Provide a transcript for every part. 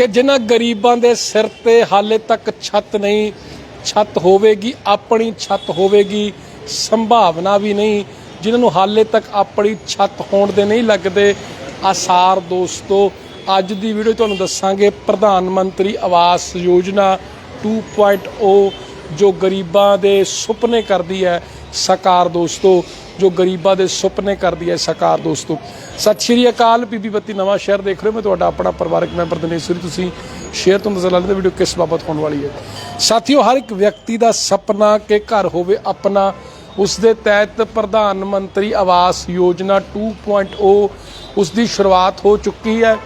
ਕਿ ਜਿਨ੍ਹਾਂ ਗਰੀਬਾਂ ਦੇ ਸਿਰ ਤੇ ਹਾਲੇ ਤੱਕ ਛੱਤ ਨਹੀਂ, ਛੱਤ ਹੋਵੇਗੀ, ਆਪਣੀ ਛੱਤ ਹੋਵੇਗੀ, ਸੰਭਾਵਨਾ ਵੀ ਨਹੀਂ। ਜਿਨ੍ਹਾਂ ਨੂੰ ਹਾਲੇ ਤੱਕ ਆਪਣੀ ਛੱਤ ਹੋਣ ਦੇ ਨਹੀਂ ਲੱਗਦੇ, ਆਸਾਰ ਦੋਸਤੋ, ਅੱਜ ਦੀ ਵੀਡੀਓ ਤੁਹਾਨੂੰ ਦੱਸਾਂਗੇ ਪ੍ਰਧਾਨ ਮੰਤਰੀ ਆਵਾਸ ਯੋਜਨਾ 2.0 ਜੋ ਗਰੀਬਾਂ ਦੇ ਸੁਪਨੇ ਕਰਦੀ ਹੈ। ਸਾਕਾਰ ਦੋਸਤੋ ਜੋ ਗਰੀਬਾਂ ਦੇ ਸੁਪਨੇ ਕਰਦੀ ਹੈ ਸਾਕਾਰ ਦੋਸਤੋ ਸਤਿ ਸ਼੍ਰੀ ਅਕਾਲ, ਬੀਬੀ ਬੱਤੀ ਨਵਾਂ ਸ਼ਹਿਰ ਦੇਖ ਰਹੇ ਹੋ। ਮੈਂ ਤੁਹਾਡਾ ਆਪਣਾ ਪਰਿਵਾਰਕ ਮੈਂਬਰ ਦਿਨੇਸ਼ ਸੂਰੀ। ਤੁਸੀਂ ਸ਼ੇਅਰ ਤੋਂ ਨਜ਼ਰ ਲੈਂਦੇ ਵੀਡੀਓ ਕਿਸ ਬਾਬਤ ਹੋਣ ਵਾਲੀ ਹੈ। ਸਾਥੀਓ, ਹਰ ਇੱਕ ਵਿਅਕਤੀ ਦਾ ਸੁਪਨਾ ਕਿ ਘਰ ਹੋਵੇ ਆਪਣਾ, ਉਸ ਦੇ ਤਹਿਤ ਪ੍ਰਧਾਨ ਮੰਤਰੀ ਆਵਾਸ ਯੋਜਨਾ 2.0 ਉਸ ਦੀ ਸ਼ੁਰੂਆਤ ਹੋ ਚੁੱਕੀ ਹੈ।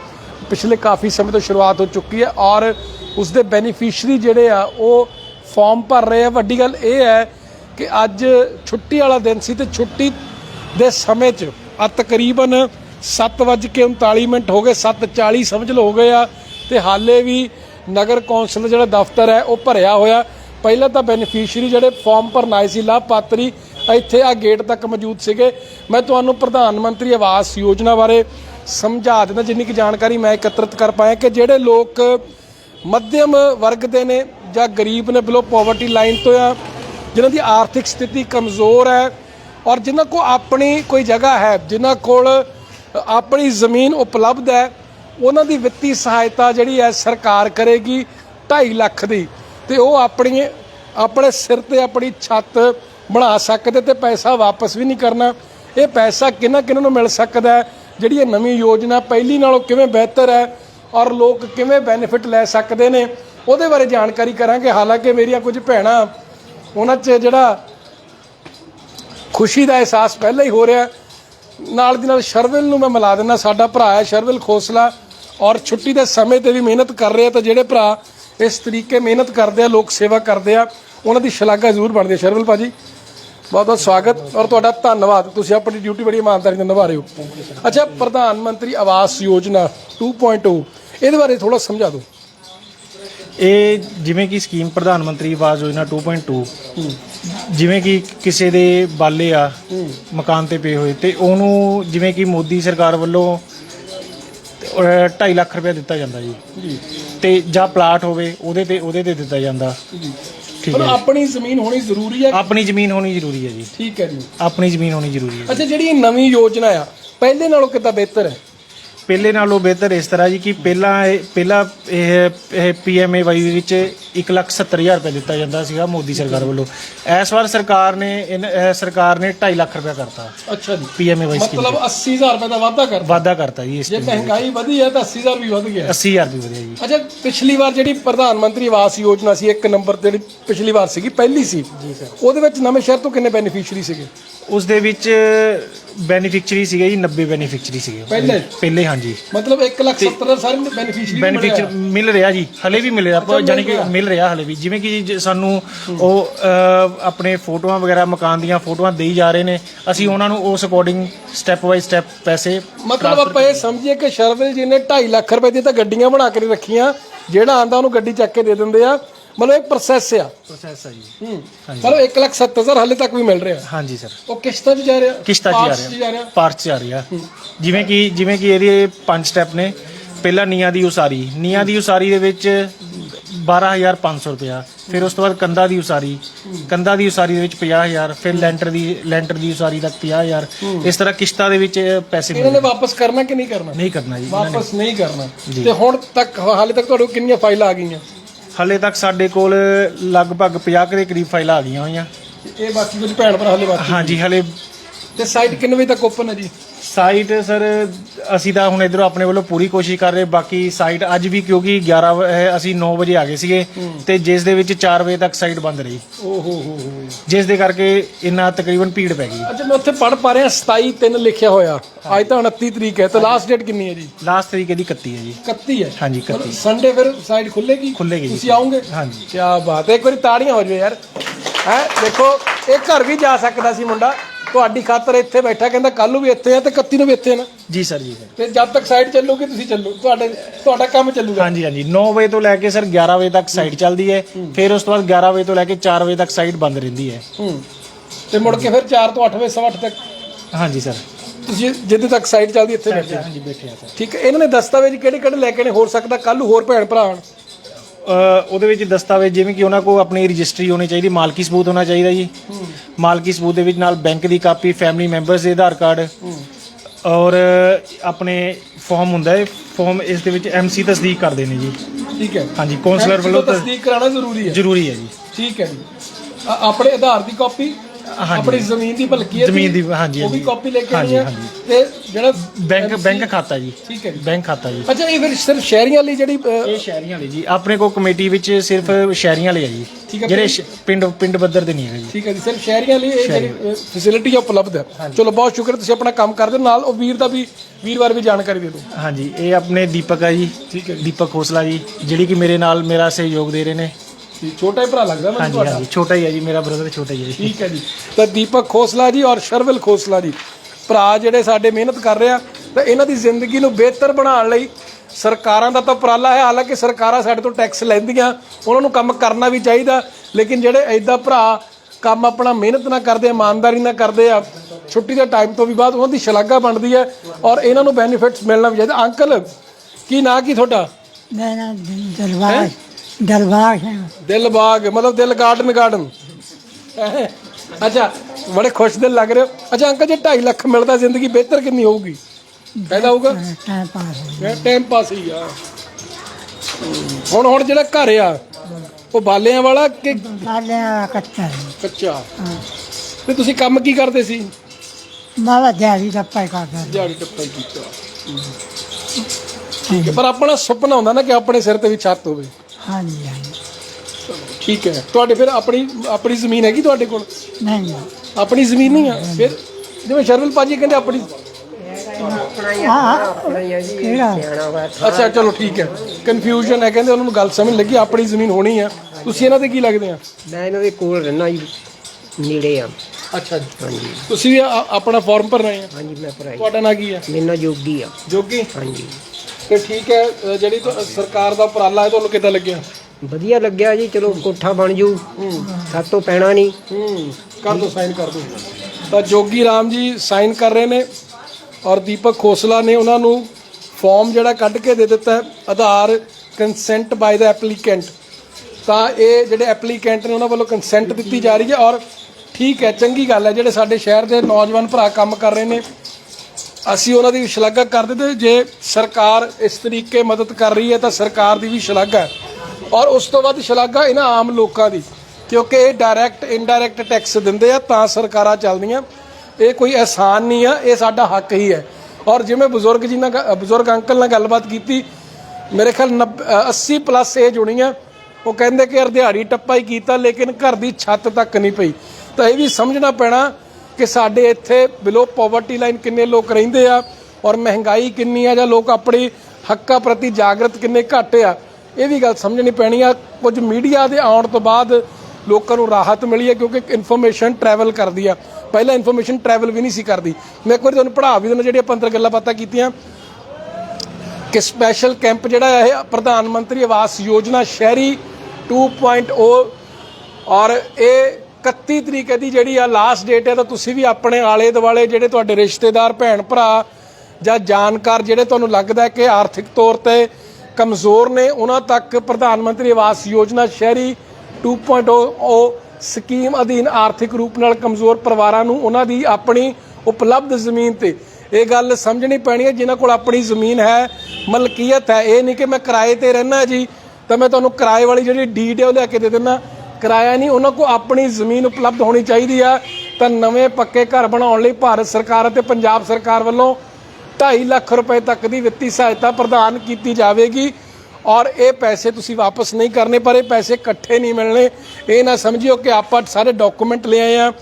ਪਿਛਲੇ ਕਾਫੀ ਸਮੇਂ ਤੋਂ ਸ਼ੁਰੂਆਤ ਹੋ ਚੁੱਕੀ ਹੈ ਔਰ ਉਸ ਦੇ ਬੈਨੀਫੀਸ਼ੀਅਰੀ ਜਿਹੜੇ ਆ, ਉਹ ਫਾਰਮ ਭਰ ਰਹੇ ਆ। ਵੱਡੀ ਗੱਲ ਇਹ ਹੈ ਕਿ ਅੱਜ ਛੁੱਟੀ ਵਾਲਾ ਦਿਨ ਸੀ ਤੇ ਛੁੱਟੀ ਦੇ ਸਮੇਂ 'ਚ ਆ ਤਕਰੀਬਨ 7:39 ਮਿੰਟ ਹੋ ਗਏ 7:40 ਸਮਝ ਲਓ ਹੋ ਗਏ ਆ ਤੇ ਹਾਲੇ ਵੀ ਨਗਰ ਕੌਂਸਲ ਜਿਹੜਾ ਦਫ਼ਤਰ ਹੈ ਉਹ ਭਰਿਆ ਹੋਇਆ। ਪਹਿਲਾਂ ਤਾਂ ਬੈਨੀਫੀਸ਼ੀਅਰੀ ਜਿਹੜੇ ਫਾਰਮ ਭਰਨ ਆਏ ਸੀ, ਲਾਭਪਾਤਰੀ ਇੱਥੇ ਆ ਗੇਟ ਤੱਕ ਮੌਜੂਦ ਸੀਗੇ। ਮੈਂ ਤੁਹਾਨੂੰ ਪ੍ਰਧਾਨ ਮੰਤਰੀ ਆਵਾਸ ਯੋਜਨਾ ਬਾਰੇ ਸਮਝਾ ਦਿੰਦਾ, ਜਿੰਨੀ ਕਿ ਜਾਣਕਾਰੀ ਮੈਂ ਇਕੱਤਰਿਤ ਕਰ ਪਾਇਆ ਕਿ ਜਿਹੜੇ ਲੋਕ ਮੱਧਮ ਵਰਗ ਦੇ ਨੇ ਜਾਂ ਗਰੀਬ ਨੇ ਬਿਲੋ ਪਾਵਰਟੀ ਲਾਈਨ ਤੋਂ ਆ ਜਿਨ੍ਹਾਂ ਦੀ ਆਰਥਿਕ ਸਥਿਤੀ ਕਮਜ਼ੋਰ ਹੈ ਔਰ ਜਿਨ੍ਹਾਂ ਕੋ ਆਪਣੀ ਕੋਈ ਜਗ੍ਹਾ ਹੈ, ਜਿਨ੍ਹਾਂ ਕੋਲ ਆਪਣੀ ਜ਼ਮੀਨ ਉਪਲਬਧ ਹੈ, ਉਹਨਾਂ ਦੀ ਵਿੱਤੀ ਸਹਾਇਤਾ ਜਿਹੜੀ ਹੈ ਸਰਕਾਰ ਕਰੇਗੀ 2.5 ਲੱਖ ਦੀ ਤੇ ਉਹ ਆਪਣੀ, ਆਪਣੇ ਸਿਰ ਤੇ ਆਪਣੀ ਛੱਤ ਬਣਾ ਸਕਦੇ ਤੇ ਪੈਸਾ ਵਾਪਸ ਵੀ ਨਹੀਂ ਕਰਨਾ। ਇਹ ਪੈਸਾ ਕਿਹਨਾਂ ਕਿਹਨਾਂ ਨੂੰ ਮਿਲ ਸਕਦਾ ਜਿਹੜੀ ਇਹ ਨਵੀਂ ਯੋਜਨਾ ਪਹਿਲੀ ਨਾਲੋਂ ਕਿਵੇਂ ਬਿਹਤਰ ਹੈ ਔਰ ਲੋਕ ਕਿਵੇਂ ਬੈਨੀਫਿਟ ਲੈ ਸਕਦੇ ਨੇ? ਉਹਦੇ ਬਾਰੇ ਜਾਣਕਾਰੀ ਕਰਾਂਗੇ। ਹਾਲਾਂਕਿ ਮੇਰੀਆਂ ਕੁਝ ਭੈਣਾਂ ਉਹਨਾਂ 'ਚ ਜਿਹੜਾ ਖੁਸ਼ੀ ਦਾ ਅਹਿਸਾਸ ਪਹਿਲਾਂ ਹੀ ਹੋ ਰਿਹਾ ਨਾਲ ਦੀ ਨਾਲ ਸ਼ਰਵਿਲ ਨੂੰ ਮੈਂ ਮਿਲਾ ਦਿੰਦਾ ਸਾਡਾ ਭਰਾ ਹੈ ਸ਼ਰਵਿਲ ਖੋਸਲਾ ਔਰ ਛੁੱਟੀ ਦੇ ਸਮੇਂ ਤੇ ਵੀ ਮਿਹਨਤ ਕਰ ਰਹੇ ਤਾਂ ਜਿਹੜੇ ਭਰਾ ਇਸ ਤਰੀਕੇ ਮਿਹਨਤ ਕਰਦੇ ਆ ਲੋਕ ਸੇਵਾ ਕਰਦੇ ਆ ਉਹਨਾਂ ਦੀ ਸ਼ਲਾਘਾ ਜ਼ਰੂਰ ਬਣਦੀ ਹੈ। ਸ਼ਰਵਿਲ ਭਾਜੀ ਬਹੁਤ ਬਹੁਤ ਸਵਾਗਤ ਔਰ ਤੁਹਾਡਾ ਧੰਨਵਾਦ। ਤੁਸੀਂ ਆਪਣੀ ਡਿਊਟੀ ਬੜੀ ਇਮਾਨਦਾਰੀ ਨਾਲ ਨਿਭਾ ਰਹੇ ਹੋ। ਅੱਛਾ ਪ੍ਰਧਾਨ ਮੰਤਰੀ ਆਵਾਸ ਯੋਜਨਾ 2.0 ਇਹਦੇ ਬਾਰੇ ਥੋੜਾ ਸਮਝਾ ਦਿਓ। ਇਹ ਜਿਵੇਂ ਕਿ ਸਕੀਮ ਪ੍ਰਧਾਨ ਮੰਤਰੀ ਆਵਾਸ ਯੋਜਨਾ 2.2 ਜਿਵੇਂ ਕਿ ਕਿਸੇ ਦੇ ਬਾਲੇ ਆ ਮਕਾਨ ਤੇ ਪਏ ਹੋਏ ਤੇ ਉਹਨੂੰ ਜਿਵੇਂ ਕਿ ਮੋਦੀ ਸਰਕਾਰ ਵੱਲੋਂ 2.5 ਲੱਖ ਰੁਪਏ ਦਿੱਤਾ ਜਾਂਦਾ ਜੀ। ਤੇ ਜਾਂ ਪਲਾਟ ਹੋਵੇ ਉਹਦੇ ਤੇ ਉਹਦੇ ਤੇ ਦਿੱਤਾ ਜਾਂਦਾ। ਠੀਕ ਹੈ ਆਪਣੀ ਜ਼ਮੀਨ ਹੋਣੀ ਜ਼ਰੂਰੀ ਹੈ ਆਪਣੀ ਜ਼ਮੀਨ ਹੋਣੀ ਜ਼ਰੂਰੀ ਹੈ ਜੀ। ਠੀਕ ਹੈ ਜੀ। ਆਪਣੀ ਜ਼ਮੀਨ ਹੋਣੀ ਜ਼ਰੂਰੀ ਹੈ ਅੱਛਾ ਜਿਹੜੀ ਇਹ ਨਵੀਂ ਯੋਜਨਾ ਆ ਪਹਿਲੇ ਨਾਲੋਂ ਕਿੱਦਾਂ ਬਿਹਤਰ ਹੈ? ਪਹਿਲੇ ਨਾਲੋਂ ਬਿਹਤਰ ਇਸ ਤਰ੍ਹਾਂ ਜੀ ਕਿ ਪਹਿਲਾਂ ਇਹ ਪਹਿਲਾਂ ਇਹ ਪੀਐਮਏਵਾਈ ਵਿੱਚ 170000 ਰੁਪਏ ਦਿੱਤਾ ਜਾਂਦਾ ਸੀਗਾ ਮੋਦੀ ਸਰਕਾਰ ਵੱਲੋਂ। ਇਸ ਵਾਰ ਸਰਕਾਰ ਨੇ ਇਨ- ਇਹ ਸਰਕਾਰ ਨੇ 2.5 ਲੱਖ ਰੁਪਏ ਕਰਤਾ। ਅੱਛਾ ਜੀ। ਪੀਐਮਏਵਾਈ ਸਕੀਮ ਮਤਲਬ 80000 ਰੁਪਏ ਦਾ ਵਾਧਾ ਕਰ ਵਾਅਦਾ ਕਰਤਾ ਜੀ ਇਸ ਜੇ ਮਹਿੰਗਾਈ ਵਧੀ ਹੈ ਤਾਂ 80000 ਵੀ ਵਧ ਗਿਆ। 80000 ਵੀ ਵਧਿਆ ਜੀ। ਅੱਛਾ ਪਿਛਲੀ ਵਾਰ ਜਿਹੜੀ ਪ੍ਰਧਾਨ ਮੰਤਰੀ ਆਵਾਸ ਯੋਜਨਾ ਸੀ ਇੱਕ ਨੰਬਰ ਤੇ ਜਿਹੜੀ ਪਿਛਲੀ ਵਾਰ ਸੀਗੀ ਪਹਿਲੀ ਸੀ ਜੀ ਸਰ। ਉਹਦੇ ਵਿੱਚ ਨਵੇਂ ਸ਼ਹਿਰ ਤੋਂ ਕਿੰਨੇ ਬੈਨੀਫੀਸ਼ੀਅਰੀ ਸੀਗੇ? ਉਸ ਦੇ ਵਿੱਚ ਬੈਨੀਫਿਕਚਰੀ ਸੀਗੇ ਜੀ 90 ਬੈਨੀਫਿਕਚਰੀ ਸੀਗੇ। ਪਹਿਲੇ? ਪਹਿਲੇ ਹਾਂਜੀ। ਮਤਲਬ 1,70,000 ਸਾਰੇ ਬੈਨੀਫੀਸ਼ੀਅਰੀ ਬੈਨੀਫਿਕਚਰ ਮਿਲ ਰਿਹਾ ਜੀ ਹਲੇ ਵੀ ਮਿਲ ਰਿਹਾ ਜਾਨੀ ਕਿ ਮਿਲ ਰਿਹਾ ਹਲੇ ਵੀ। ਜਿਵੇਂ ਕਿ ਜੇ ਸਾਨੂੰ ਉਹ ਅਹ, ਆਪਣੇ ਫੋਟੋਆਂ ਵਗੈਰਾ ਮਕਾਨ ਦੀਆਂ ਫੋਟੋਆਂ ਦੇਈ ਜਾ ਰਹੇ ਨੇ। ਅਸੀਂ ਉਹਨਾਂ ਨੂੰ ਉਸ ਅਕੋਰਡਿੰਗ ਸਟੈਪ ਬਾਈ ਸਟੈਪ ਪੈਸੇ ਮਤਲਬ ਆਪਾਂ ਇਹ ਸਮਝੀਏ ਕਿ ਸ਼ਰਵਿਲ ਜੀ ਨੇ 2.5 ਲੱਖ ਰੁਪਏ ਦੀਆਂ ਤਾਂ ਗੱਡੀਆਂ ਬਣਾ ਕੇ ਰੱਖੀਆਂ। ਜਿਹੜਾ ਆਂਦਾ ਉਹਨੂੰ ਗੱਡੀ ਚੱਕ ਕੇ ਦੇ ਦਿੰਦੇ ਆ। ਮਤਲਬ ਇੱਕ ਪ੍ਰੋਸੈਸ ਆ। ਪ੍ਰੋਸੈਸ ਹੈ ਜੀ। ਹੂੰ। ਚਲੋ 1,70,000 ਹਾਲੇ ਤੱਕ ਵੀ ਮਿਲ ਰਿਹਾ। ਹਾਂਜੀ ਸਰ ਉਹ ਕਿਸ਼ਤਾਂ 'ਚ ਜਾ ਰਿਹਾ ਕਿਸ਼ਤਾਂ 'ਚ ਜਾ ਰਿਹਾ। ਪਾਰਟ 'ਚ ਜਾ ਰਿਹਾ ਜਿਵੇਂ ਕਿ ਜਿਵੇਂ ਕਿ ਇਹਦੇ ਪੰਜ ਸਟੈਪ ਨੇ। ਪਹਿਲਾ ਨੀਆਂ ਦੀ ਉਸਾਰੀ। ਨੀਆਂ ਦੀ ਉਸਾਰੀ ਦੇ ਵਿੱਚ 12500 ਰੁਪਇਆ। ਫਿਰ ਉਸ ਤੋਂ ਬਾਅਦ ਕੰਧਾਂ ਦੀ ਉਸਾਰੀ। ਕੰਧਾਂ ਦੀ ਉਸਾਰੀ ਦੇ ਵਿੱਚ 50000 ਫਿਰ ਲੈਂਟਰ ਦੀ ਲੈਂਟਰ ਦੀ ਉਸਾਰੀ ਤੱਕ 50000 ਇਸ ਤਰ੍ਹਾਂ ਕਿਸ਼ਤਾਂ ਦੇ ਵਿੱਚ ਪੈਸੇ ਇਹਨਾਂ ਨੇ ਵਾਪਸ ਕਰਨਾ ਕਿ ਨਹੀਂ ਕਰਨਾ? ਨਹੀਂ ਕਰਨਾ ਜੀ। ਵਾਪਸ ਨਹੀਂ ਕਰਨਾ। ਤੇ ਹੁਣ ਤੱਕ ਹਾਲੇ ਤੱਕ ਤੁਹਾਡੇ ਕਿੰਨੀਆਂ ਫਾਈਲਾਂ ਆ ਗਈਆਂ? ਹਾਲੇ ਤੱਕ ਸਾਡੇ ਕੋਲ ਲਗਭਗ 50 ਕੁ ਦੇ ਕਰੀਬ ਫਾਈਲਾਂ ਆ ਗਈਆਂ ਹੋਈਆਂ। ਇਹ ਬਾਕੀ ਕੁਝ ਭੈਣ ਭਰਾ ਹਾਲੇ ਬਾਕੀ ਹਾਂਜੀ ਹਲੇ ਤੇ ਸਾਈਟ ਕਿੰਨੇ ਵਜੇ ਤੱਕ ਓਪਨ ਹੈ ਜੀ? ਸਾਈਟ ਸਰ ਅਸੀਂ ਤਾਂ ਹੁਣ ਇਧਰੋਂ ਆਪਣੇ ਵੱਲੋਂ ਪੂਰੀ ਕੋਸ਼ਿਸ਼ ਕਰ ਰਹੇ ਬਾਕੀ ਸਾਈਟ ਅੱਜ ਵੀ ਕਿਉਂਕਿ 11 ਵ- ਅਹ ਅਸੀਂ 9 ਵਜੇ ਆ ਗਏ ਸੀਗੇ ਤੇ ਜਿਸ ਦੇ ਵਿੱਚ 4 ਵਜੇ ਤੱਕ ਸਾਈਟ ਬੰਦ ਰਹੀ। ਓ ਹੋ ਹੋ ਹੋ। ਜਿਸ ਦੇ ਕਰਕੇ ਇੰਨਾ ਤਕਰੀਬਨ ਭੀੜ ਪੈ ਗਈ। ਅੱਛਾ ਮੈਂ ਉੱਥੇ ਪੜ ਪਾ ਰਿਹਾ 27 3 ਲਿਖਿਆ ਹੋਇਆ। ਅੱਜ ਤਾਂ 29 ਤਰੀਕ ਹੈ ਤੇ ਲਾਸਟ ਡੇਟ ਕਿੰਨੀ ਹੈ ਜੀ? ਲਾਸਟ ਤਰੀਕ ਇਹਦੀ 31 ਹੈ ਜੀ। 31 ਹੈ? ਹਾਂਜੀ 31 ਸੰਡੇ ਫਿਰ ਸਾਈਟ ਖੁੱਲੇਗੀ? ਖੁੱਲੇਗੀ ਜੀ। ਤੁਸੀਂ ਆਉਂਗੇ ਹਾਂਜੀ। ਕੀ ਬਾਤ ਹੈ ਇੱਕ ਵਾਰੀ ਤਾੜੀਆਂ ਹੋ ਜਾਵੇ ਯਾਰ। ਹੈ ਦੇਖੋ ਇਹ ਘਰ ਵੀ ਜਾ ਸਕਦਾ ਸੀ ਮੁੰਡਾ। ਤੁਹਾਡੀ ਖਾਤਰ ਇੱਥੇ ਬੈਠਾ ਕਹਿੰਦਾ ਕੱਲ ਨੂੰ ਵੀ ਇੱਥੇ ਆ ਤੇ 31 ਨੂੰ ਵੀ ਇੱਥੇ ਨਾ। ਜੀ ਸਰ ਜੀ ਸਰ। ਤੇ ਜਦ ਤੱਕ ਸਾਈਟ ਚੱਲੂਗੀ ਤੁਸੀਂ ਚੱਲੋ। ਤੁਹਾਡੇ ਤੁਹਾਡਾ ਕੰਮ ਚੱਲੂਗਾ। ਹਾਂਜੀ ਹਾਂਜੀ। 9 ਵਜੇ ਤੋਂ ਲੈ ਕੇ ਸਰ 11 ਵਜੇ ਤੱਕ ਸਾਈਟ ਚੱਲਦੀ ਹੈ। ਫਿਰ ਉਸ ਤੋਂ ਬਾਅਦ 11 ਵਜੇ ਤੋਂ ਲੈ ਕੇ 4 ਵਜੇ ਤੱਕ ਸਾਈਟ ਬੰਦ ਰਹਿੰਦੀ ਹੈ। ਹੂੰ। ਤੇ ਮੁੜ ਕੇ ਫਿਰ 4 ਤੋਂ 8 ਵਜੇ ਸਵਾ ਅੱਠ ਤੱਕ। ਹਾਂਜੀ ਸਰ। ਤੁਸੀਂ ਜਿੱਦੇ ਤੱਕ ਸਾਈਡ ਚੱਲਦੀ ਇੱਥੇ ਬੈਠੇ ਹੋ। ਹਾਂਜੀ ਬੈਠੇ ਆ ਸਰ। ਠੀਕ ਹੈ। ਇਹਨਾਂ ਨੇ ਦਸਤਾਵੇਜ਼ ਕਿਹੜੇ ਕਿਹੜੇ ਲੈ ਕੇ ਨੇ? ਹੋਰ ਸਕਦਾ ਕੱਲ ਨੂੰ ਹੋਰ ਭੈਣ ਭਰਾ ਆਉਣ ਅ, ਉਹਦੇ ਵਿੱਚ ਦਸਤਾਵੇਜ਼ ਜਿਵੇਂ ਕਿ ਉਹਨਾਂ ਕੋਲ ਆਪਣੀ ਰਜਿਸਟਰੀ ਹੋਣੀ ਚਾਹੀਦੀ ਮਾਲਕੀ ਸਬੂਤ ਹੋਣਾ ਚਾਹੀਦਾ ਜੀ। ਮਾਲਕੀ ਸਬੂਤ ਦੇ ਵਿੱਚ ਨਾਲ ਬੈਂਕ ਦੀ ਕਾਪੀ ਫੈਮਿਲੀ ਮੈਂਬਰਸ ਦੇ ਆਧਾਰ ਕਾਰਡ ਔਰ ਆਪਣੇ ਫਾਰਮ ਹੁੰਦਾ ਹੈ। ਫਾਰਮ ਇਸ ਦੇ ਵਿੱਚ ਐਮਸੀ ਤਸਦੀਕ ਕਰਦੇ ਨੇ ਜੀ। ਠੀਕ ਹੈ। ਹਾਂਜੀ ਕਾਉਂਸਲਰ ਵੱਲੋਂ ਤਸ- ਤਸਦੀਕ ਕਰਾਉਣਾ ਜ਼ਰੂਰੀ ਹੈ। ਜ਼ਰੂਰੀ ਹੈ ਜੀ। ਠੀਕ ਹੈ ਜੀ। ਆਪਣੇ ਆਧਾਰ ਦੀ ਕਾਪੀ ਹਾਂਜੀ। ਆਪਣੀ ਜ਼ਮੀਨ ਦੀ ਮਲਕੀਅਤ ਜ਼ਮੀਨ ਦੀ, ਹਾਂਜੀ, ਉਹ ਵੀ ਹਾਂਜੀ। ਕਾਪੀ ਲੈ ਕੇ ਆਣੀ ਹੈ ਹਾਂਜੀ। ਤੇ ਜਿਹੜਾ ਬੈਂਕ ਬੈਂਕ ਖਾਤਾ ਜੀ। ਠੀਕ ਹੈ ਜੀ। ਬੈਂਕ ਖਾਤਾ ਜੀ। ਅੱਛਾ ਇਹ ਫਿਰ ਸਿਰਫ ਸ਼ਹਿਰੀਆਂ ਲਈ ਜਿਹੜੀ ਅ, ਇਹ ਸ਼ਹਿਰੀਆਂ ਲਈ ਜੀ। ਆਪਣੇ ਕੋਲ ਕਮੇਟੀ ਵਿੱਚ ਸਿਰਫ ਸ਼ਹਿਰੀਆਂ ਲਈ ਹੈ ਜੀ। ਠੀਕ ਹੈ, ਜਿਹੜੇ ਪਿੰਡ- ਸ਼- ਪਿੰਡ ਪਿੰਡ ਬੱਦਰ ਦੇ ਨਹੀਂ ਹੈਗੇ ਜੀ। ਠੀਕ ਹੈ ਜੀ ਸਿਰਫ ਸ਼ਹਿਰੀਆਂ ਲਈ ਇਹ ਜਿਹੜੀ ਫੈਸਿਲਿਟੀ ਉਪਲਬਧ ਹੈ। ਚਲੋ ਬਹੁਤ ਸ਼ੁਕਰ ਤੁਸੀਂ ਆਪਣਾ ਕੰਮ ਕਰਦੇ ਹੋ। ਨਾਲ ਉਹ ਵੀਰ ਦਾ ਵੀ ਵੀਰਵਾਰ ਵੀ ਜਾਣਕਾਰੀ ਦੇ ਦਿਓ। ਹਾਂਜੀ ਇਹ ਆਪਣੇ ਦੀਪਕ ਆ ਜੀ। ਠੀਕ ਹੈ ਜੀ। ਦੀਪਕ ਖੋਸਲਾ ਜੀ ਜਿਹੜੀ ਕਿ ਮੇਰੇ ਨਾਲ ਮੇਰਾ ਸਹਿਯੋਗ ਦੇ ਰਹੇ ਨੇ। ਠੀਕ, ਛੋਟਾ ਹੀ ਭਰਾ ਲੱਗਦਾ ਮੈਨੂੰ ਹਾਂਜੀ ਤੁਹਾਡਾ? ਹਾਂਜੀ ਛੋਟਾ ਹੀ ਹੈ ਜੀ ਮੇਰਾ ਬ੍ਰਦਰ ਛੋਟਾ ਹੀ ਹੈ ਜੀ। ਠੀਕ ਹੈ ਜੀ। ਤਾਂ ਦੀਪਕ ਖੋਸਲਾ ਜੀ ਔਰ ਸ਼ਰਵਿਲ ਖੋਸਲਾ ਜੀ ਭਰਾ ਜਿਹੜੇ ਸਾਡੇ ਮਿਹਨਤ ਕਰ ਰਹੇ ਆ ਤਾਂ ਇਹਨਾਂ ਦੀ ਜ਼ਿੰਦਗੀ ਨੂੰ ਬਿਹਤਰ ਬਣਾਉਣ ਲਈ ਸਰਕਾਰਾਂ ਦਾ ਤਾਂ ਉਪਰਾਲਾ ਹੈ ਹਾਲਾਂਕਿ ਸਰਕਾਰਾਂ ਸਾਡੇ ਤੋਂ ਟੈਕਸ ਲੈਂਦੀਆਂ ਉਹਨਾਂ ਨੂੰ ਕੰਮ ਕਰਨਾ ਵੀ ਚਾਹੀਦਾ ਲੇਕਿਨ ਜਿਹੜੇ ਐਦਾਂ ਭਰਾ ਕੰਮ ਆਪਣਾ ਮਿਹਨਤ ਨਾਲ ਕਰਦੇ ਆ, ਇਮਾਨਦਾਰੀ ਨਾਲ ਕਰਦੇ ਆ ਛੁੱਟੀ ਦੇ ਟਾਈਮ ਤੋਂ ਵੀ ਬਾਅਦ ਉਹਨਾਂ ਦੀ ਸ਼ਲਾਘਾ ਬਣਦੀ ਹੈ ਔਰ ਇਹਨਾਂ ਨੂੰ ਬੈਨੀਫਿਟਸ ਮਿਲਣਾ ਵੀ ਚਾਹੀਦਾ। ਅੰਕਲ ਕੀ ਨਾਂ ਕੀ ਤੁਹਾਡਾ? ਮੇਰਾ ਦਿਲ- ਦਰਬਾਰ ਦਰਬਾਰ ਹੈ ਦਿਲ ਬਾਗ ਮਤਲਬ ਦਿਲ ਗਾਰਡਨ ਗਾਰਡਨ ਅੱਛਾ ਬੜੇ ਖੁਸ਼ ਦਿਲ ਲੱਗ ਰਹੇ ਹੋ। ਅੱਛਾ ਅੰਕਲ ਜੇ 2.5 ਲੱਖ ਮਿਲਦਾ ਜ਼ਿੰਦਗੀ ਬਿਹਤਰ ਕਿੰਨੀ ਹੋਊਗੀ? ਫਾਇਦਾ ਹੋਊਗਾ? ਟਾਈਮ ਪਾਸ ਹੈ ਟਾਈਮ ਪਾਸ ਹੀ ਆ। ਹੁਣ ਹੁਣ ਜਿਹੜਾ ਘਰ ਆ ਉਹ ਬਾਲਿਆਂ ਵਾਲਾ ਕਿ ਬਾਲਿਆ ਕੱਚਾ ਹੈ। ਕੱਚਾ। ਤੇ ਤੁਸੀਂ ਕੰਮ ਕੀ ਕਰਦੇ ਸੀ? ਮਾਵਾ ਦਿਹਾੜੀ ਦਾ ਪਾਈ ਕਰਦਾ ਦਿਹਾੜੀ ਟੱਪਾ ਹੀ ਕੀਤਾ। ਠੀਕ ਹੈ ਪਰ ਆਪਣਾ ਸੁਪਨਾ ਹੁੰਦਾ ਨਾ ਕਿ ਆਪਣੇ ਸਿਰ ਤੇ ਵੀ ਛੱਤ ਹੋਵੇ। ਹਾਂਜੀ ਹਾਂਜੀ। ਠੀਕ ਹੈ। ਤੁਹਾਡੇ ਫਿਰ ਆਪਣੀ ਆਪਣੀ ਜ਼ਮੀਨ ਹੈਗੀ ਤੁਹਾਡੇ ਕੋਲ? ਨਹੀਂ। ਆਪਣੀ ਜ਼ਮੀਨ ਨਹੀਂ ਆ? ਫਿਰ ਜਿਵੇਂ ਸ਼ਰਵਲ ਪਾਜੀ ਕਹਿੰਦੇ ਆਪਣੀ ਹਾਂ ਕਿਹੜਾ? ਅੱਛਾ ਚਲੋ ਠੀਕ ਹੈ। ਕਨਫਿਊਜ਼ਨ ਹੈ ਕਹਿੰਦੇ ਉਹਨਾਂ ਨੂੰ ਗੱਲ ਸਮਝ ਲੱਗੀ ਆਪਣੀ ਜ਼ਮੀਨ ਹੋਣੀ ਆ। ਤੁਸੀਂ ਇਹਨਾਂ ਤੇ ਕੀ ਲੱਗਦੇ ਆ? ਮੈਂ ਇਹਨਾਂ ਦੇ ਕੋਲ ਰਹਿਣਾ ਜੀ ਨੇੜੇ ਆ। ਅੱਛਾ ਜੀ। ਹਾਂਜੀ। ਤੁਸੀਂ ਵੀ ਆ- ਆਪਣਾ ਫਾਰਮ ਭਰਨਾ ਹੈ? ਹਾਂਜੀ ਮੈਂ ਭਰਾਈ। ਤੁਹਾਡਾ ਨਾਂ ਕੀ ਹੈ ਮੇਰੇ ਜੋਗੀ ਆ। ਜੋਗੀ? ਹਾਂਜੀ। ਤੇ ਠੀਕ ਹੈ ਅ, ਜਿਹੜੀ ਤੁ- ਸਰਕਾਰ ਦਾ ਉਪਰਾਲਾ ਹੈ ਤੁਹਾਨੂੰ ਕਿੱਦਾਂ ਲੱਗਿਆ? ਵਧੀਆ ਲੱਗਿਆ ਜੀ ਚਲੋ ਕੋਠਾ ਬਣ ਜੂ। ਸਾਤੋਂ ਪੈਣਾ ਨਹੀਂ। ਹੂੰ ਕਰ ਦੋ ਸਾਈਨ ਕਰ ਦੋ। ਤਾਂ ਜੋਗੀ ਰਾਮ ਜੀ ਸਾਈਨ ਕਰ ਰਹੇ ਨੇ ਔਰ ਦੀਪਕ ਖੋਸਲਾ ਨੇ ਉਹਨਾਂ ਨੂੰ ਫਾਰਮ ਜਿਹੜਾ ਕੱਢ ਕੇ ਦੇ ਦਿੱਤਾ ਹੈ ਆਧਾਰ ਕੰਸੈਂਟ ਬਾਈ ਦਾ ਐਪਲੀਕੈਂਟ ਤਾਂ ਇਹ ਜਿਹੜੇ ਐਪਲੀਕੈਂਟ ਨੇ ਉਹਨਾਂ ਵੱਲੋਂ ਕੰਸੈਂਟ ਦਿੱਤੀ ਜਾ ਰਹੀ ਹੈ ਔਰ ਠੀਕ ਹੈ ਚੰਗੀ ਗੱਲ ਹੈ ਜਿਹੜੇ ਸਾਡੇ ਸ਼ਹਿਰ ਦੇ ਨੌਜਵਾਨ ਭਰਾ ਕੰਮ ਕਰ ਰਹੇ ਨੇ ਅਸੀਂ ਉਹਨਾਂ ਦੀ ਸ਼ਲਾਘਾ ਕਰਦੇ ਤੇ ਜੇ ਸਰਕਾਰ ਇਸ ਤਰੀਕੇ ਮਦਦ ਕਰ ਰਹੀ ਹੈ ਤਾਂ ਸਰਕਾਰ ਦੀ ਵੀ ਸ਼ਲਾਘਾ ਔਰ ਉਸ ਤੋਂ ਬਾਅਦ ਸ਼ਲਾਘਾ ਇਹਨਾਂ ਆਮ ਲੋਕਾਂ ਦੀ, ਕਿਉਂਕਿ ਇਹ ਡਾਇਰੈਕਟ ਇਨਡਾਇਰੈਕਟ ਟੈਕਸ ਦਿੰਦੇ ਆ, ਤਾਂ ਸਰਕਾਰਾਂ ਚੱਲਦੀਆਂ। ਇਹ ਕੋਈ ਅਹਿਸਾਨ ਨਹੀਂ ਆ, ਇਹ ਸਾਡਾ ਹੱਕ ਹੀ ਹੈ। ਔਰ ਜਿਵੇਂ ਬਜ਼ੁਰਗ ਜੀ ਨਾਲ ਬਜ਼ੁਰਗ ਅੰਕਲ ਨਾਲ ਗੱਲਬਾਤ ਕੀਤੀ, ਮੇਰੇ ਖਿਆਲ 80 ਪਲੱਸ ਏਜ ਹੋਣੀ ਆ, ਉਹ ਕਹਿੰਦੇ ਕਿ ਯਾਰ ਦਿਹਾੜੀ ਟੱਪਾ ਹੀ ਕੀਤਾ, ਲੇਕਿਨ ਘਰ ਦੀ ਛੱਤ ਤੱਕ ਨਹੀਂ ਪਈ। ਤਾਂ ਇਹ ਵੀ ਸਮਝਣਾ ਪੈਣਾ ਕਿ ਸਾਡੇ ਇੱਥੇ ਬਿਲੋ ਪਾਵਰਟੀ ਲਾਈਨ ਕਿੰਨੇ ਲੋਕ ਰਹਿੰਦੇ ਆ ਔਰ ਮਹਿੰਗਾਈ ਕਿੰਨੀ ਆ ਜਾਂ ਲੋਕ ਆਪਣੇ ਹੱਕਾਂ ਪ੍ਰਤੀ ਜਾਗਰਤ ਕਿੰਨੇ ਘੱਟ ਆ, ਇਹ ਵੀ ਗੱਲ ਸਮਝਣੀ ਪੈਣੀ ਆ। ਕੁਝ ਮੀਡੀਆ ਦੇ ਆਉਣ ਤੋਂ ਬਾਅਦ ਲੋਕਾਂ ਨੂੰ ਰਾਹਤ ਮਿਲੀ ਹੈ ਕਿਉਂਕਿ ਇਨਫੋਰਮੇਸ਼ਨ ਟਰੈਵਲ ਕਰਦੀ ਆ। ਪਹਿਲਾਂ ਇਨਫੋਰਮੇਸ਼ਨ ਟਰੈਵਲ ਵੀ ਨਹੀਂ ਸੀ ਕਰਦੀ। ਮੈਂ ਇੱਕ ਵਾਰੀ ਤੁਹਾਨੂੰ ਪੜ੍ਹਾ ਵੀ ਦਿੰਦਾ ਜਿਹੜੀਆਂ 15 ਗੱਲਾਂ ਬਾਤਾਂ ਕੀਤੀਆਂ। ਕਿ ਸਪੈਸ਼ਲ ਕੈਂਪ ਜਿਹੜਾ ਹੈ ਇਹ ਪ੍ਰਧਾਨ ਮੰਤਰੀ ਆਵਾਸ ਯੋਜਨਾ ਸ਼ਹਿਰੀ 2.0 ਔਰ ਇਹ 31 ਤਰੀਕ ਦੀ ਜਿਹੜੀ ਆ ਲਾਸਟ ਡੇਟ ਹੈ ਤਾਂ ਤੁਸੀਂ ਵੀ ਆਪਣੇ ਆਲੇ ਦੁਆਲੇ ਜਿਹੜੇ ਤੁਹਾਡੇ ਰਿਸ਼ਤੇਦਾਰ, ਭੈਣ ਭਰਾ ਜਾਂ ਜਾਣਕਾਰ ਜਿਹੜੇ ਤੁਹਾਨੂੰ ਲੱਗਦਾ ਕਿ ਆਰਥਿਕ ਤੌਰ ਤੇ ਕਮਜ਼ੋਰ ਨੇ, ਉਹਨਾਂ ਤੱਕ ਪ੍ਰਧਾਨ ਮੰਤਰੀ ਆਵਾਸ ਯੋਜਨਾ ਸ਼ਹਿਰੀ 2.0 ਉਹ ਸਕੀਮ ਅਧੀਨ ਆਰਥਿਕ ਰੂਪ ਨਾਲ ਕਮਜ਼ੋਰ ਪਰਿਵਾਰਾਂ ਨੂੰ ਉਹਨਾਂ ਦੀ ਆਪਣੀ ਉਪਲਬਧ ਜ਼ਮੀਨ ਤੇ। ਇਹ ਗੱਲ ਸਮਝਣੀ ਪੈਣੀ ਹੈ, ਜਿਨ੍ਹਾਂ ਕੋਲ ਆਪਣੀ ਜ਼ਮੀਨ ਹੈ, ਮਲਕੀਅਤ ਹੈ। ਇਹ ਨਹੀਂ ਕਿ ਮੈਂ ਕਿਰਾਏ ਤੇ ਰਹਿਣਾ ਜੀ, ਤਾਂ ਮੈਂ ਤੁਹਾਨੂੰ ਕਿਰਾਏ ਵਾਲੀ ਜਿਹੜੀ ਡੀਡ ਹੈ ਉਹ ਲੈ ਕੇ ਦੇ ਦਿੰਦਾ। ਕਿਰਾਇਆ ਨਹੀਂ, ਉਹਨਾਂ ਕੋਲ ਆਪਣੀ ਜ਼ਮੀਨ ਉਪਲਬਧ ਹੋਣੀ ਚਾਹੀਦੀ ਆ। ਤਾਂ ਨਵੇਂ ਪੱਕੇ ਘਰ ਬਣਾਉਣ ਲਈ ਭਾਰਤ ਸਰਕਾਰ ਅਤੇ ਪੰਜਾਬ ਸਰਕਾਰ ਵੱਲੋਂ 2.5 ਲੱਖ ਰੁਪਏ ਤੱਕ ਦੀ ਵਿੱਤੀ ਸਹਾਇਤਾ ਪ੍ਰਦਾਨ ਕੀਤੀ ਜਾਵੇਗੀ। ਔਰ ਇਹ ਪੈਸੇ ਤੁਸੀਂ ਵਾਪਸ ਨਹੀਂ ਕਰਨੇ, ਪਰ ਇਹ ਪੈਸੇ ਇਕੱਠੇ ਨਹੀਂ ਮਿਲਣੇ। ਇਹ ਨਾ ਸਮਝਿਓ ਕਿ ਆਪਾਂ ਸਾਰੇ ਡਾਕੂਮੈਂਟ ਲੈ ਆਏ ਆ।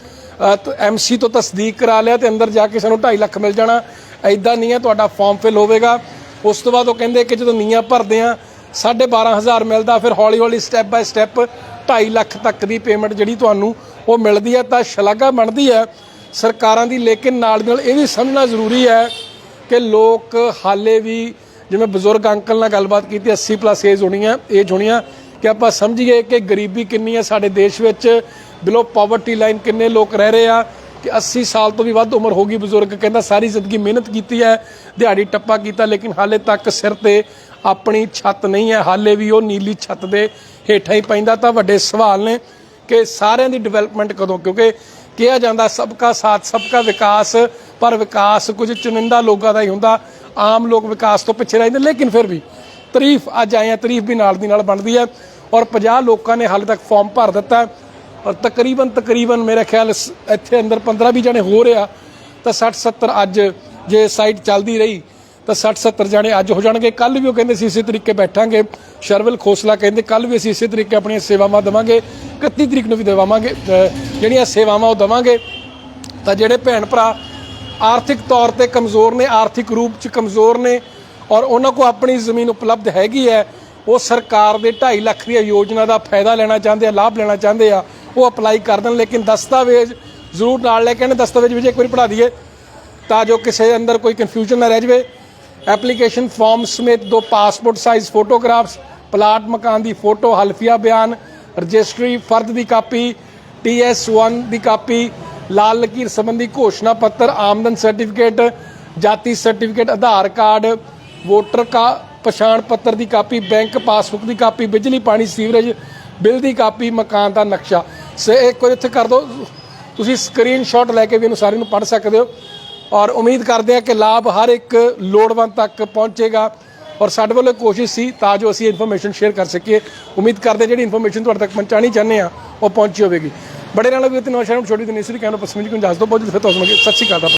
ਐਮਸੀ ਤੋਂ ਤਸਦੀਕ ਕਰਾ ਲਿਆ ਤੇ ਅੰਦਰ ਜਾ ਕੇ ਸਾਨੂੰ 2.5 ਲੱਖ ਮਿਲ ਜਾਣਾ। ਐਦਾਂ ਨਹੀਂ ਹੈ ਤੁਹਾਡਾ ਫਾਰਮ ਫਿਲ ਹੋਵੇਗਾ। ਉਸ ਤੋਂ ਬਾਅਦ ਉਹ ਕਹਿੰਦੇ ਕਿ ਜਦੋਂ ਨੀਆਂ ਭਰਦੇ ਆ 12500 ਮਿਲਦਾ, ਫਿਰ ਹੌਲੀ ਹੌਲੀ ਸਟੈਪ ਬਾਈ ਸਟੈਪ 2.5 ਲੱਖ ਤੱਕ ਦੀ ਪੇਮੈਂਟ ਜਿਹੜੀ ਤੁਹਾਨੂੰ ਉਹ ਮਿਲਦੀ ਹੈ, ਤਾਂ ਸ਼ਲਾਘਾ ਬਣਦੀ ਹੈ ਸਰਕਾਰਾਂ ਦੀ, ਲੇਕਿਨ ਨਾਲ ਨਾਲ ਇਹ ਵੀ ਸਮਝਣਾ ਜ਼ਰੂਰੀ ਹੈ ਕਿ ਲੋਕ ਹਾਲੇ ਵੀ ਜਿਵੇਂ ਬਜ਼ੁਰਗ ਅੰਕਲ ਨਾਲ ਗੱਲਬਾਤ ਕੀਤੀ 80 ਪਲੱਸ ਏਜ ਹੋਣੀ ਹੈ ਏਜ ਹੋਣੀ ਆ, ਕਿ ਆਪਾਂ ਸਮਝੀਏ ਕਿ ਗਰੀਬੀ ਕਿੰਨੀ ਹੈ ਸਾਡੇ ਦੇਸ਼ ਵਿੱਚ ਬਿਲੋ ਪਾਵਰਟੀ ਲਾਈਨ ਕਿੰਨੇ ਲੋਕ ਰਹਿ ਰਹੇ ਆ, ਕਿ 80 ਸਾਲ ਤੋਂ ਵੀ ਵੱਧ ਉਮਰ ਹੋ ਗਈ ਬਜ਼ੁਰਗ, ਕਹਿੰਦਾ ਸਾਰੀ ਜ਼ਿੰਦਗੀ ਮਿਹਨਤ ਕੀਤੀ ਹੈ, ਦਿਹਾੜੀ ਟੱਪਾ ਕੀਤਾ, ਲੇਕਿਨ ਹਾਲੇ ਤੱਕ ਸਿਰ ਤੇ ਆਪਣੀ ਛੱਤ ਨਹੀਂ ਹੈ, ਹਾਲੇ ਵੀ ਉਹ ਨੀਲੀ ਛੱਤ ਦੇ ਹੇਠਾਂ ਹੀ ਪੈਂਦਾ। ਤਾਂ ਵੱਡੇ ਸਵਾਲ ਨੇ ਕਿ ਸਾਰਿਆਂ ਦੀ ਡਿਵੈਲਪਮੈਂਟ ਕਦੋਂ? ਕਿਉਂਕਿ ਕਿਹਾ ਜਾਂਦਾ ਸਭ ਸਬਕਾ ਸਾਥ ਸਭ ਸਬਕਾ ਵਿਕਾਸ, ਪਰ ਵਿਕਾਸ ਕੁਝ ਚੁਣਿੰਦਾ ਲੋਕਾਂ ਦਾ ਹੀ ਹੁੰਦਾ। ਆਮ ਲੋਕ ਵਿਕਾਸ ਤੋਂ ਪਿੱਛੇ ਰਹਿੰਦੇ, ਲੇਕਿਨ ਫਿਰ ਵੀ ਤਾਰੀਫ ਅੱਜ ਆਏ ਆ ਤਾਰੀਫ ਵੀ ਨਾਲ ਦੀ ਨਾਲ ਬਣਦੀ ਹੈ। ਔਰ 50 ਲੋਕਾਂ ਨੇ ਹਾਲੇ ਤੱਕ ਫਾਰਮ ਭਰ ਦਿੱਤਾ ਔਰ ਤਕਰੀਬਨ ਤਕਰੀਬਨ ਮੇਰੇ ਖਿਆਲ ਇੱਥੇ ਅੰਦਰ 15 20 ਜਣੇ ਹੋ ਰਿਹਾ ਤਾਂ 60 70 ਅੱਜ ਜੇ ਸਾਈਟ ਚੱਲਦੀ ਰਹੀ ਤਾਂ 60 70 ਜਣੇ ਅੱਜ ਹੋ ਜਾਣਗੇ। ਕੱਲ ਵੀ ਉਹ ਕਹਿੰਦੇ ਸੀ, ਇਸੇ ਤਰੀਕੇ ਬੈਠਾਂਗੇ। ਸ਼ਰਵਲ ਖੋਸਲਾ ਕਹਿੰਦੇ ਕੱਲ ਵੀ ਅਸੀਂ ਇਸੇ ਤਰੀਕੇ ਆਪਣੀਆਂ ਸੇਵਾਵਾਂ ਦੇਵਾਂਗੇ। 31 ਤਰੀਕ ਨੂੰ ਵੀ ਦਵਾਵਾਂਗੇ ਜਿਹੜੀਆਂ ਸੇਵਾਵਾਂ ਉਹ ਦੇਵਾਂਗੇ। ਤਾਂ ਜਿਹੜੇ ਭੈਣ ਭਰਾ ਆਰਥਿਕ ਤੌਰ ਤੇ ਕਮਜ਼ੋਰ ਨੇ, ਆਰਥਿਕ ਰੂਪ ਚ ਕਮਜ਼ੋਰ ਨੇ ਔਰ ਉਹਨਾਂ ਕੋ ਆਪਣੀ ਜ਼ਮੀਨ ਉਪਲਬਧ ਹੈਗੀ ਹੈ, ਉਹ ਸਰਕਾਰ ਦੇ 2.5 ਲੱਖ ਦੀ ਯੋਜਨਾ ਦਾ ਫਾਇਦਾ ਲੈਣਾ ਚਾਹੁੰਦੇ ਆ, ਲਾਭ ਲੈਣਾ ਚਾਹੁੰਦੇ ਆ, ਉਹ ਅਪਲਾਈ ਕਰ ਦੇਣ। ਲੇਕਿਨ ਦਸਤਾਵੇਜ਼ ਜ਼ਰੂਰ ਨਾਲ ਲੈ ਕੇ ਆਉਣ, ਦਸਤਾਵੇਜ਼ ਵੀ ਜੇ ਇੱਕ ਵਾਰੀ ਪੜਾ ਦਈਏ ਤਾਂ ਜੋ ਕਿਸੇ ਅੰਦਰ ਕੋਈ ਕਨਫਿਊਜ਼ਨ ਨਾ ਰਹਿ ਜਾਵੇ। ਐਪਲੀਕੇਸ਼ਨ ਫਾਰਮ ਸਮੇਤ ਦੋ ਪਾਸਪੋਰਟ ਸਾਈਜ਼ ਫੋਟੋਗ੍ਰਾਫਸ ਪਲਾਟ ਮਕਾਨ ਦੀ ਫੋਟੋ ਹਲਫੀਆ ਬਿਆਨ ਰਜਿਸਟਰੀ ਫਰਦ ਦੀ ਕਾਪੀ TS1 ਦੀ ਕਾਪੀ ਲਾਲ ਲਕੀਰ ਸੰਬੰਧੀ ਘੋਸ਼ਣਾ ਪੱਤਰ ਆਮਦਨ ਸਰਟੀਫਿਕੇਟ ਜਾਤੀ ਸਰਟੀਫਿਕੇਟ ਆਧਾਰ ਕਾਰਡ ਵੋਟਰ ਕਾ ਪਛਾਣ ਪੱਤਰ ਦੀ ਕਾਪੀ ਬੈਂਕ ਪਾਸਬੁੱਕ ਦੀ ਕਾਪੀ ਬਿਜਲੀ ਪਾਣੀ ਸੀਵਰੇਜ ਬਿੱਲ ਦੀ ਕਾਪੀ ਮਕਾਨ ਦਾ ਨਕਸ਼ਾ ਸੇ ਇੱਕ ਵਾਰ ਇੱਥੇ ਕਰ ਦਿਓ ਤੁਸੀਂ ਸਕਰੀਨਸ਼ਾਟ ਲੈ ਕੇ ਵੀ ਇਹਨੂੰ ਸਾਰੇ ਨੂੰ ਪੜ੍ਹ ਸਕਦੇ ਹੋ ਔਰ ਉਮੀਦ ਕਰਦੇ ਹਾਂ ਕਿ ਲਾਭ ਹਰ ਇੱਕ ਲੋੜਵੰਦ ਤੱਕ ਪਹੁੰਚੇਗਾ। ਔਰ ਸਾਡੇ ਵੱਲੋਂ ਕੋਸ਼ਿਸ਼ ਸੀ ਤਾਂ ਜੋ ਅਸੀਂ ਇਨਫੋਰਮੇਸ਼ਨ ਸ਼ੇਅਰ ਕਰ ਸਕੀਏ। ਉਮੀਦ ਕਰਦੇ ਜਿਹੜੀ ਇਨਫੋਰਮੇਸ਼ਨ ਤੁਹਾਡੇ ਤੱਕ ਪਹੁੰਚਾਣੀ ਚਾਹੁੰਦੇ ਆ ਉਹ ਪਹੁੰਚੀ ਹੋਵੇਗੀ। ਬੜੇ ਨਾਲ ਵੀ ਤੇ ਨਵਾਂ ਸ਼ਹਿਰ ਨੂੰ ਛੋਟੀ ਦਿਨ ਇਸ ਲਈ ਕਹਿਣਾ ਪਸੰਦ ਜੀ ਕੋਈ ਦੱਸ ਦੋ ਬਹੁਤ ਜਲਦੀ ਫਿਰ ਤੁਹਾਨੂੰ ਸੁਣਾਂਗੇ ਸਤਿ ਸ਼੍ਰੀ ਅਕਾਲ।